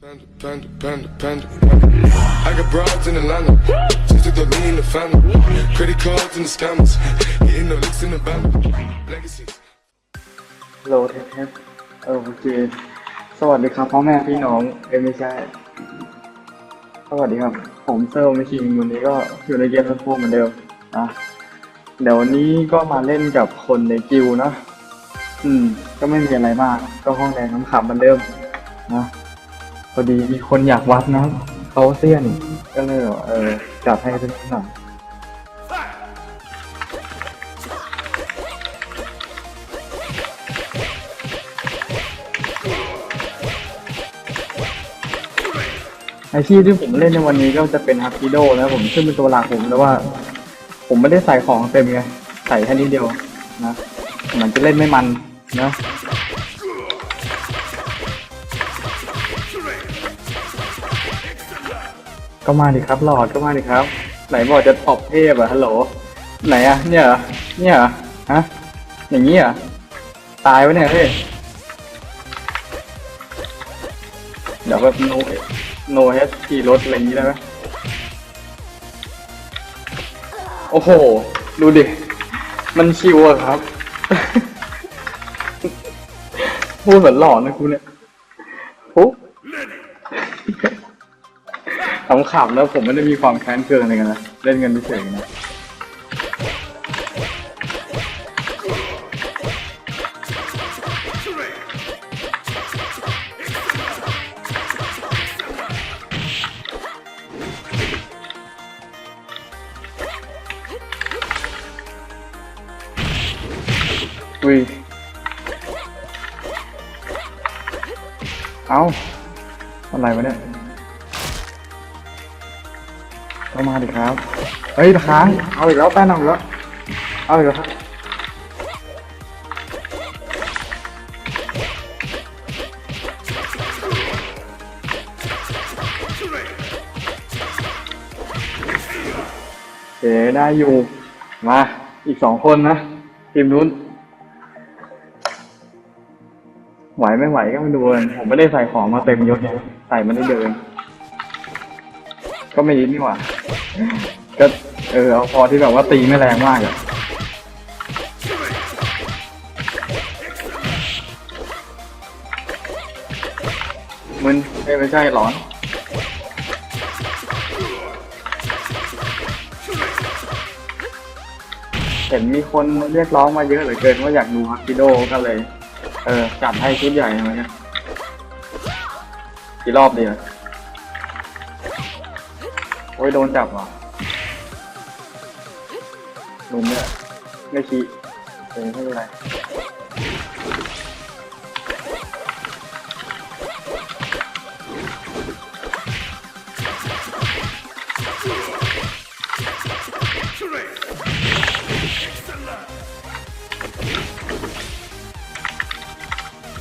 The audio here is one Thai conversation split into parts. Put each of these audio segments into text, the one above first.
Panda, panda, panda, panda. I got broads in Atlanta. Just took the lean in the family. Credit cards and the scammers. Getting no licks in the band. Legacies. โหลดเทปเออโอเคสวัสดีครับพ่อแม่พี่น้อง เอ้ยไม่ใช่ สวัสดีครับ ผมเซอร์มิชิงวันนี้ก็อยู่ในเกมทัพเหมือนเดิมนะเดี๋ยววันนี้ก็มาเล่นกับคนในกิวนะ อืม ก็ไม่มีอะไรมาก ก็ห้องแดงน้ำขำเหมือนเดิมนะ อดีมีคนอยากวัดนะเขาเซียนก็เลยเออจัดให้เป็นหน่อยอาชีพที่ผมเล่นในวันนี้ก็จะเป็นฮับ i ิโดนะผมซึ่งเป็นตัวหลักผมแต่ว่า ผมไม่ได้ใส่ของเต็มไง ใส่แค่นิดเดียวนะมือนจะเล่นไม่มันนะ ก็มาดิครับหลอดก็มาดิครับ ไหนบอกจะตอบเทพอะฮัลโหล ไหนอะเนี่ยเหรอเนี่ยเหรอฮะอย่างนี้เหรอตายวะเนี่ยเฮ้ยเดี๋ยวแบบโนโนเฮสขี่รถอะไรอย่างนี้ได้ไหมโอ้โห ดูดิ มันชิวอะครับ พูดเหมือนหล่อนะกูเนี่ยปุ๊บ ขำๆแล้วผมไม่ได้มีความแค้นเคืองอะไรกันนะ เล่นกันเฉยๆนะอุ้ย เอาอะไรวะเนี่ย มาดิครับ เฮ้ยค้าง เอาอีกแล้วแป้นเอาอีกแล้ว เอาอีกแล้วครับเอ๋ได้อยู่ มา อีกสองคนนะ ทีมนู้น ไหวไม่ไหวก็มาดูกันผมไม่ได้ใส่ของมาเต็มยศไงใส่มาได้เดิน ก็ไม่ยินนี่หว่า ก็เออเอาพอที่แบบว่าตีไม่แรงมากอะมึนไม่ใช่หลอนเห็นมีคนเรียกร้องมาเยอะเหลือเกินว่าอยากดูฮักกิโดก็เลย เออจัดให้ชุดใหญ่มาเนี่ยกี่รอบดีอะ อ้ยโดนจับเหรอลุมเนี่ยไม่ชี้เออไม่เป็นไร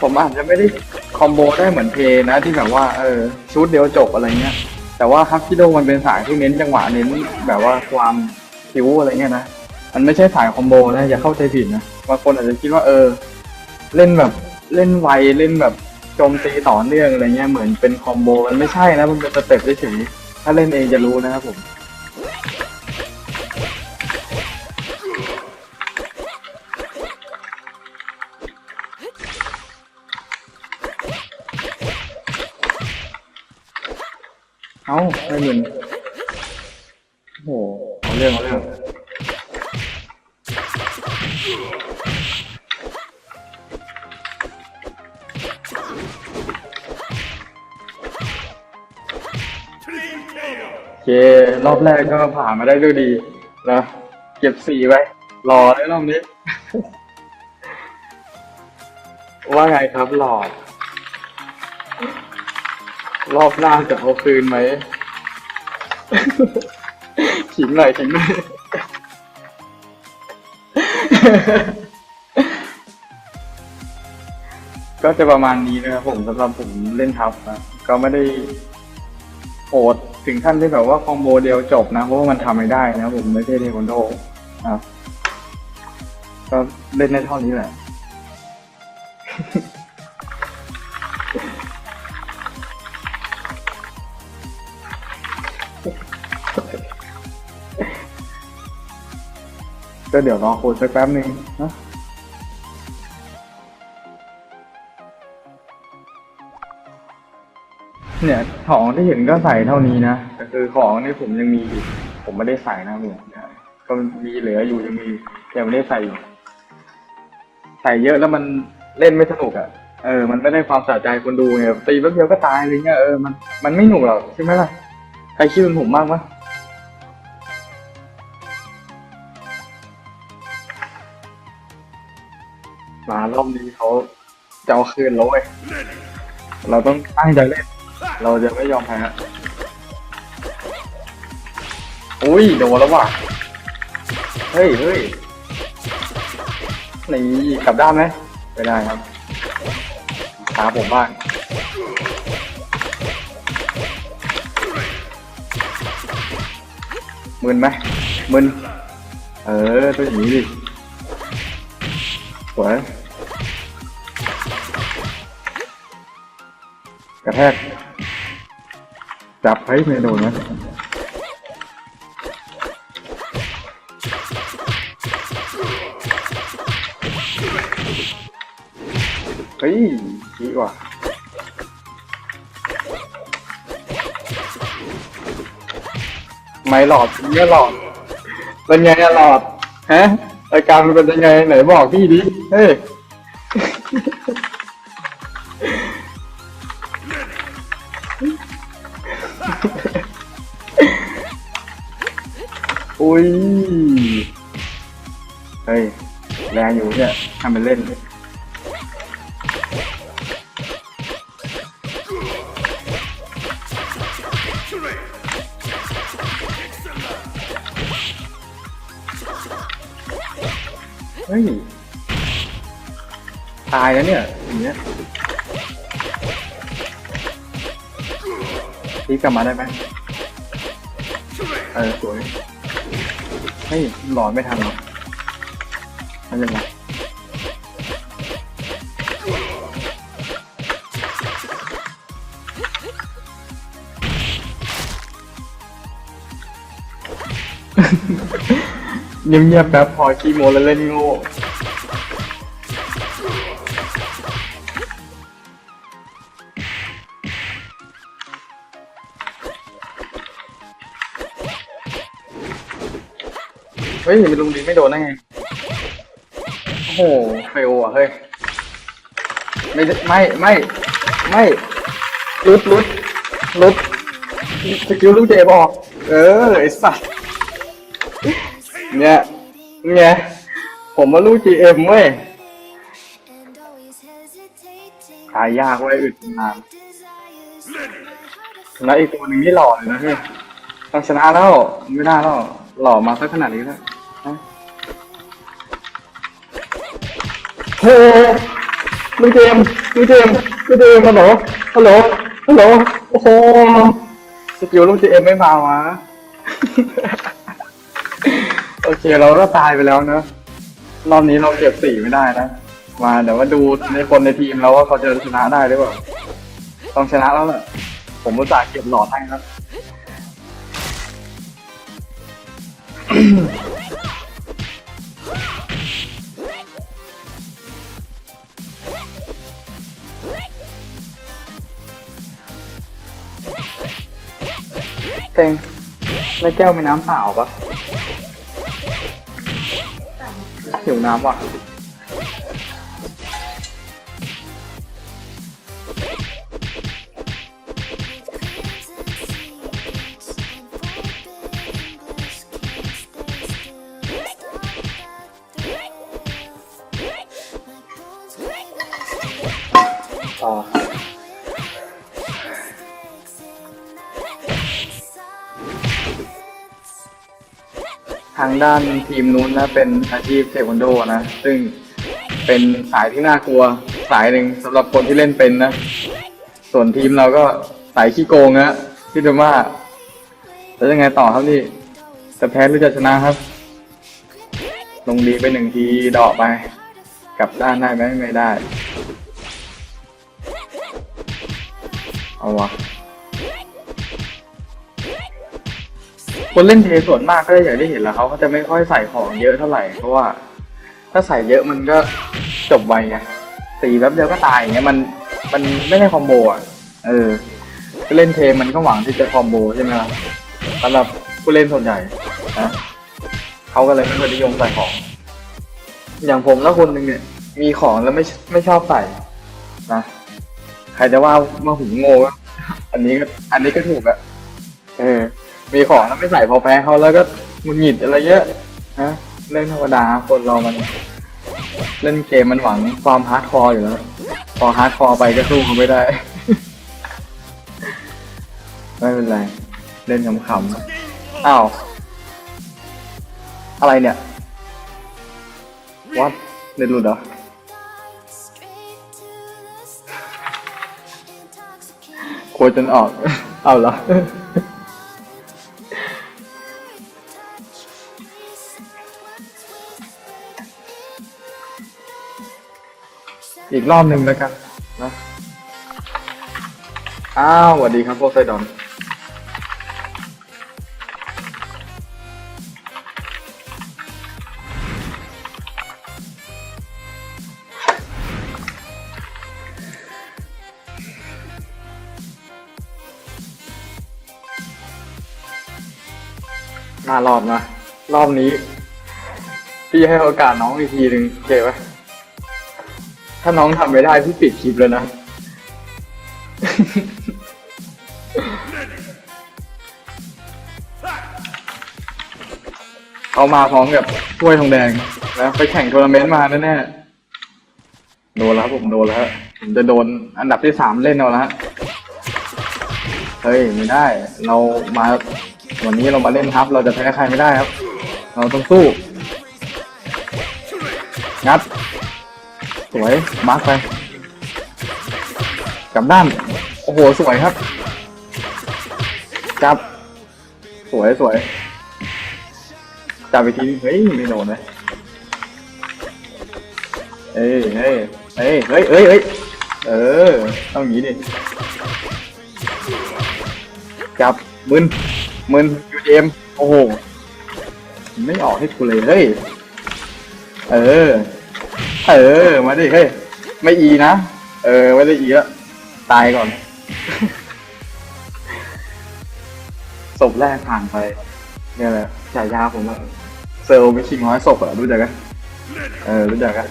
ผมอาจจะไม่ได้คอมโบได้เหมือนเพนะที่แบบว่า เออชุดเดียวจบอะไรเงี้ย แต่ว่าฮักกิโดมันเป็นสายที่เน้นจังหวะเน้นแบบว่าความคิ้วอะไรเงี้ยนะ มันไม่ใช่สายคอมโบนะอย่าเข้าใจผิดนะบางคนอาจจะคิดว่าเออ เล่นแบบเล่นไวเล่นแบบโจมตีต่อเนื่องอะไรเงี้ยเหมือนเป็นคอมโบมันไม่ใช่นะมันเป็นสเต็ปเฉยถ้าเล่นเองจะรู้นะครับผม เอ้าไม่เหมือนโอ้โหเอาเรื่องเอาเรื่องโอเครอบแรกก็ผ่านมาได้ด้วยดีนะเก็บสี่ไว้ รอได้รอบนี้ ว่าไงครับหลอด รอบหน้าจะเอาคืนไหม ขิงหน่อยขิงหน่อยก็จะประมาณนี้นะครับผมสำหรับผมเล่นทับนะก็ไม่ได้โหดถึงขั้นที่แบบว่าคอมโบเดียวจบนะเพราะว่ามันทำไม่ได้นะผมไม่ใช่เทควันโดนะครับก็เล่นได้เท่านี้แหละ ก็เดี๋ยวรอโค้ดสักแป๊บหนึ่งนะเนี่ยของที่เห็นก็ใส่เท่านี้นะแต่คือของนี่ผมยังมีอีกผมไม่ได้ใส่นะผมเนี่ยก็มีเหลืออยู่ยังมียังไม่ได้ใส่อยู่ใส่เยอะแล้วมันเล่นไม่สนุกอะ่ะเออ มันไม่ได้ความสะใจคนดูไงตีแป๊บเดียวก็ตายอะไรเงี้ยเออมันมันไม่หนุกหรอกใช่ไหมล่ะใครคิดเป็นผมบ้างวะ มารอบนี้เขาจะเอาคืนเราเว้ยเราต้องตั้งใจเล่น เราจะไม่ยอมแพ้อุ้ยโดนแล้วว่ะ เฮ้ยเฮ้ยนี่กลับด้านไหมไม่ได้ครับ ตาผมบ้างมึนไหมมึน เออต้องอย่างนี้ดิ สวยกระแทก จับเฮ้ยไม่โดนนะเฮ้ยดีกว่าไม่หลอดไม่หลอดเป็นไงอะหลอด ฮะ รายการมันเป็นยังไงไหนบอกพี่ดิเฮ้ยอุ้ยเฮ้ยแรงอยู่เนี่ยทำเป็นเล่นเตายแล้วเนี่ยอย่างเงี้ยพีกลับมาได้ไหมเออสวยเฮ้ยหลอนไม่ทันหรอกไม่เป็นไรเงียบๆแป๊บพอขี้โมแล้วเล่นโง่ ฮ้ยมันลงดินไม่โดนได้ไง โอ้โหเฟลอะเฮ้ย ไม่ไม่ไม่ไม่ลุดลุดลุดสกิลลูกเจบออกเออไอสัตว์เนี่ยเนี่ยผมมาลูก GM เว้ยตายยากเว้ยอึดนานแล้วอีกตัวหนึ่งที่หล่อเลยนะเฮ้ยต้องชนะแล้วไม่ได้แล้วหล่อมาสักขนาดนี้แล้ว โอ้ลูกเจมลูกเจมลูกเจมฮัลโหลฮัลโหลฮัลโหลโอ้โหสกิลลูกเจมไม่มาวะโอเคเราก็ตายไปแล้วเนอะรอบนี้เราเก็บสี่ไม่ได้นะ มาเดี๋ยวว่าดูในคนในทีมแล้วว่าเขาจะชนะได้หรือเปล่าต้องชนะแล้วแหละผมอุตส่าห์เก็บหลอดให้ครับ เต็งในแก้วมีน้ำเปล่าปะหิวน้ำว่ะ ทางด้านทีมนู้นนะเป็นอาชีพเทควันโดนะ ซึ่งเป็นสายที่น่ากลัวสายหนึ่งสำหรับคนที่เล่นเป็นนะ ส่วนทีมเราก็สายขี้โกงนะที่ดูว่าแล้วยังไงต่อครับนี่จะแพ้หรือจะชนะครับ ลงดีไปหนึ่งทีดอกไป กลับด้านได้ไหมไม่ได้ เอาวะ คนเล่นเทส่วนมากก็อย่างที่เห็นแล้วเขาก็จะไม่ค่อยใส่ของเยอะเท่าไหร่เพราะว่า ถ้าใส่เยอะมันก็จบไวไงตีแป๊บเดียวก็ตายอย่างเงี้ยมันมันไม่ได้คอมโบอะเออเล่นเทมันก็หวังที่จะคอมโบใช่ไหมล่ะสำหรับผู้เล่นส่วนใหญ่นะเขาก็เลยไม่ค่อยนิยมใส่ของ อย่างผมแล้วคนหนึ่งเนี่ย มีของแล้วไม่ไม่ชอบใส่นะใครจะว่ามาหุงโง่อันนี้อันนี้ก็ถูกอะเออ มีของแล้วไม่ใส่พอแพ้เขาแล้วก็หงุดหงิดอะไรเยอะนะเรื่องธรรมดาคนเรามัน เล่นเกมมันหวังความฮาร์ดคอร์อยู่แล้ว พอฮาร์ดคอร์ไปก็สู้เขาไม่ได้ ไม่เป็นไร เล่นขำๆอ้าว อะไรเนี่ยวัดเน็ตหลุดเหรอโคจนออก เอาเหรอ อีกรอบหนึ่งแล้วกันนะอ้าวสวัสดีครับโพไซดอนมารอบนะ รอบนี้ พี่ให้โอกาสน้องอีกทีหนึ่งโอเคปะถ้าน้องทำไม่ได้พี่ปิดคลิปเลยนะ เอามาพร้อมกับถ้วยทองแดงนะไปแข่งทัวร์นาเมนต์มาแน่ๆโดนแล้วผมโดนแล้วผมจะโดนอันดับที่สามเล่นเอาแล้วฮะเฮ้ยไม่ได้ เรามาวันนี้เรามาเล่นครับ เราจะแพ้ใครไม่ได้ครับ เราต้องสู้งัด สวยมาร์คไปกลับด้าน โอ้โห สวยครับจับ สวยสวยจับไปทีเฮ้ยไม่โดนเลยเอ้ยเฮ้ยเฮ้ยเฮ้ยเฮ้ยเฮ้ยเออต้องอย่างนี้ดิจับมึนมึนยูเมโอ้โหไม่ออกให้กูเลยเฮ้ยเออ เออ มาดิ เฮ้ย ไม่อีนะ เออ ไม่ได้อีแล้ว ตายก่อน ศพแรกผ่านไป เนี่ยแหละฉายาผมอะเซลล์มิชิงน้อยศพอะรู้จักกันเออ รู้จักกัน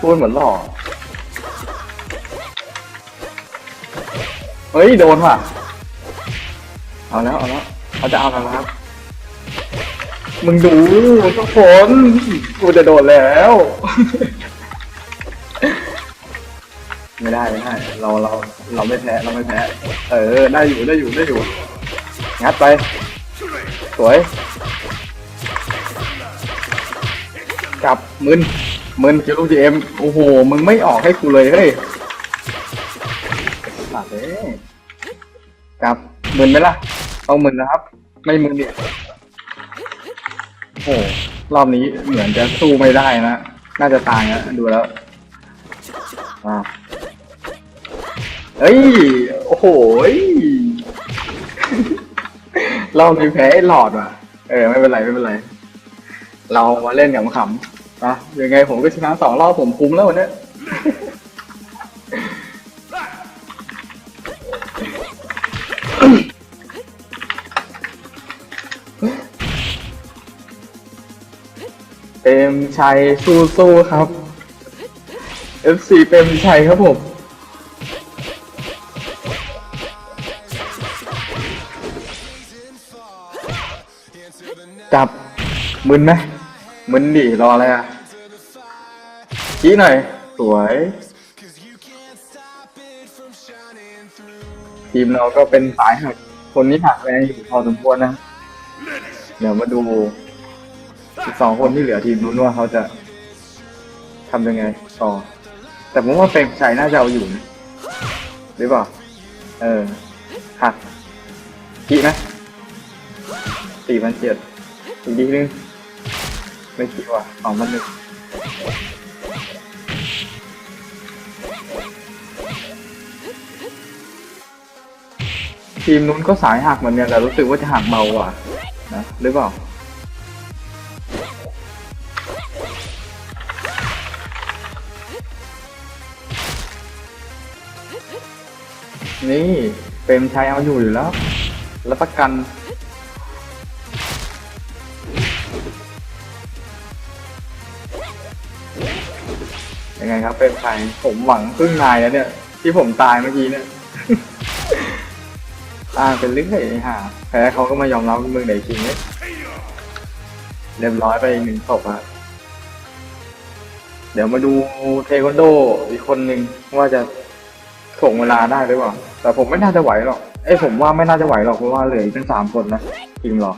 พูดเหมือนหล่อ เฮ้ย โดนว่ะ เอาแล้ว เอาแล้วเขาจะเอาแล้วนะครับ มึงดูทุกคนกูจะโดนแล้ว ไม่ได้ไม่ได้เราเราเราไม่แพ้เราไม่แพ้ เออได้อยู่ได้อยู่ได้อยู่งัดไป สวยกลับมึนมึนคิวลูกจีเอ็มโอ้โหมึงไม่ออกให้กูเลยเฮ้ยหลับเลยกลับมึนไหมล่ะ เอามึนนะครับ ไม่มึนดิโอ้ โหรอบนี้เหมือนจะสู้ไม่ได้นะ น่าจะตายนะดูแล้วอ่าเอ้ย โอ้โหยเรามีแพ้ไอ้หลอดว่ะ เออ ไม่เป็นไร ไม่เป็นไร เรามาเล่นขำๆนะยังไงผมก็ชนะสองรอบผมคุ้มแล้ววันนี้ มชัยสู้ๆครับ FC เปรมชัยครับผมจับมึนไหมมึนดิรออะไรอะชี้หน่อย สวย ทีมเราก็เป็นสายหัก คนนี้หักแรงอยู่พอสมควรนะ เดี๋ยวมาดู อีกสองคนที่เหลือทีมนู้นว่าเขาจะทำยังไงต่อ แต่ผมว่าเฟรมชัยน่าจะเอาอยู่นะหรือเปล่า เออหักขี้ไหมสี่พันเจ็ดอีกทีนึงไม่คิดว่าสองพันหนึ่งทีมนู้นก็สายหักเหมือนกันแต่รู้สึกว่าจะหักเบากว่านะหรือเปล่า นี่เปรมชัยเอาอยู่อยู่แล้วแล้วประกันยังไงครับเปรมชัยผมหวังครึ่งนายแล้วเนี่ย ที่ผมตายเมื่อกี้เนี่ยตายเป็นเรื่อยไอ้ห่าแพ้เขาก็มายอมรับมืองไหนคิงเนี่ยเรียบร้อยไปอีกหนึ่งศพอะเดี๋ยวมาดูเทควันโดอีกคนหนึ่งว่าจะถ่งเวลาได้หรือเปล่า แต่ผมไม่น่าจะไหวหรอกเอ้ยผมว่าไม่น่าจะไหวหรอกเพราะว่าเหลืออีกเป็นสามคนนะทีมหรอ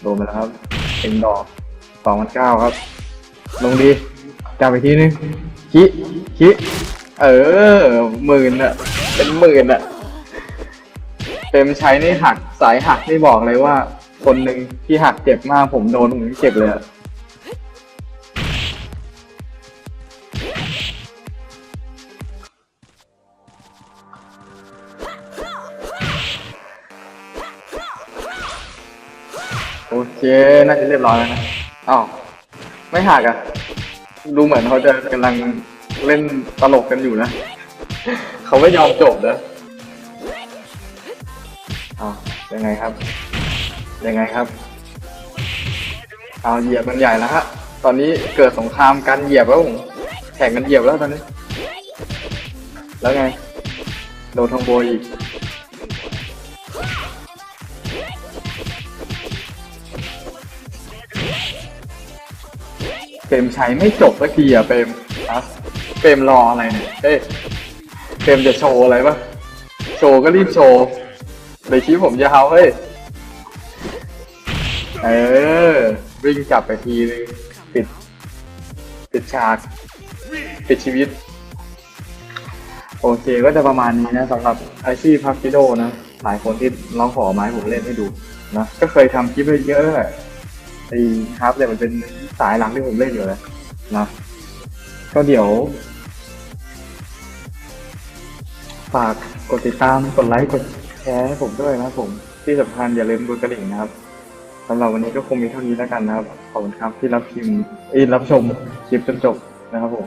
โดนไปแล้วครับเอ็งดอกสองพันเก้าครับ ลงดีจับไปทีนึงคิคิเออหมื่นอะเป็นหมื่นอะเต็มใช้นี่หักสายหักนี่บอกเลยว่า คนหนึ่งที่หักเจ็บมากผมโดนผมเจ็บเลยอะ เค น่าจะเรียบร้อยแล้วนะอ้าวไม่หักอะดูเหมือนเขาจะกำลังเล่นตลกกันอยู่นะ เขาไม่ยอมจบนะอ้าวยังไงครับ ยังไงครับเอาเหยียบมันใหญ่แล้วฮะ ตอนนี้เกิดสงครามกันเหยียบแล้วผมแข่งกันเหยียบแล้วตอนนี้ แล้วไง โดนทองโบยอีก เปรมชัยไม่จบสักทีอะเปรมอะเปรมรออะไรเนี่ย เอ้เปรมจะโชว์อะไรปะโชว์ก็รีบโชว์เดี๋ยวคลิปผมจะเอาเฮ้ย เออ วิ่งกลับไปทีนึงปิด ปิดฉาก ปิดชีวิต โอเคก็จะประมาณนี้นะสำหรับอาชีพพักกิโดนะ หลายคนที่ร้องขอมาให้ผมเล่นให้ดูนะ ก็เคยทำคลิปไปเยอะแหละ ไอ้ฮาร์ปเนี่ยมันเป็นสายหลังที่ผมเล่นอยู่เลยนะก็เดี๋ยวฝากกดติดตามกดไลค์กดแชร์ให้ผมด้วยนะครับผมที่สำคัญอย่าลืมกดกระดิ่งนะครับสำหรับวันนี้ก็คงมีเท่านี้แล้วกันนะครับ ขอบคุณครับที่รับชิมเอ้ยรับชมคลิปจนจบนะครับผม